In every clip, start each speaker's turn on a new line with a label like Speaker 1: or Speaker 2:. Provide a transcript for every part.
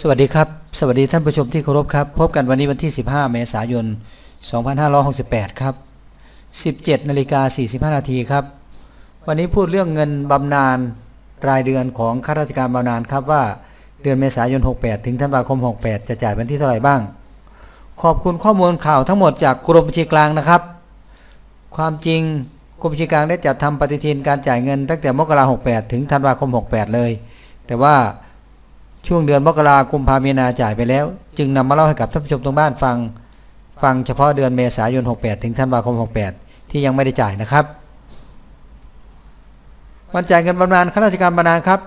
Speaker 1: สวัสดีครับ สวัสดีท่านผู้ชมที่เคารพครับ พบกันวันนี้วันที่ 15 เมษายน 2568 ครับ 17 นาฬิกา 45 นาทีครับ วันนี้พูดเรื่องเงินบำนาญรายเดือนของข้าราชการบำนาญครับว่าเดือนเมษายน 68 ถึงธันวาคม 68 จะจ่ายวันที่เท่าไหร่บ้าง ขอบคุณข้อมูลข่าวทั้งหมดจากกรมบัญชีกลางนะครับ ความจริงกรมบัญชีกลางได้จัดทำปฏิทินการจ่ายเงินตั้งแต่มกราคม 68 ถึงธันวาคม 68 เลย แต่ว่า ช่วงเดือนมกราคมพามีนาจ่ายไปแล้ว จึงนำมาเล่าให้กับท่านผู้ชมทางบ้านฟัง ฟังเฉพาะเดือนเมษายน 68 ถึงธันวาคม 68 ที่ยังไม่ได้จ่ายนะครับวันจ่ายเงินบำนาญข้าราชการบำนาญครับ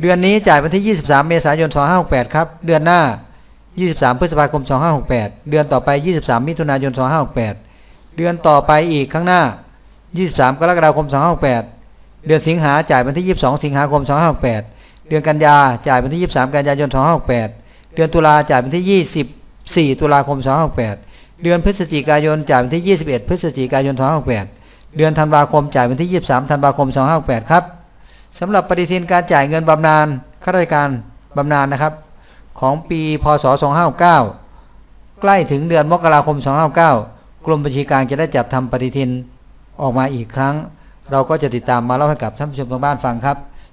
Speaker 1: เดือนนี้จ่ายวันที่ 23 เมษายน 2568 ครับ เดือนหน้า 23 พฤษภาคม 2568 เดือนต่อไป 23 มิถุนายน 2568 เดือนต่อไปอีกข้างหน้า 23 กรกฎาคม 2568 เดือนสิงหาจ่ายวันที่ 22 สิงหาคม 2568 ดือนกันยาจ่ายวันที่ 23 กันยายน 2568 เดือนตุลาจ่ายวันที่ 24 ตุลาคม 2568 เดือนพฤศจิกายนจ่ายวันที่ 21 พฤศจิกายน 2568 เดือนธันวาคมจ่ายวันที่ 23 ธันวาคม 2568 ครับสำหรับปฏิทินการจ่ายเงินบำนาญข้าราชการบำนาญนะครับ ของปีพศ 2569 ใกล้ถึงเดือนมกราคม 2569 กรมบัญชีกลางจะได้จัดทำปฏิทินออกมาอีกครั้ง เราก็จะติดตามมาเล่าให้กับท่านผู้ชมทางบ้านฟังครับ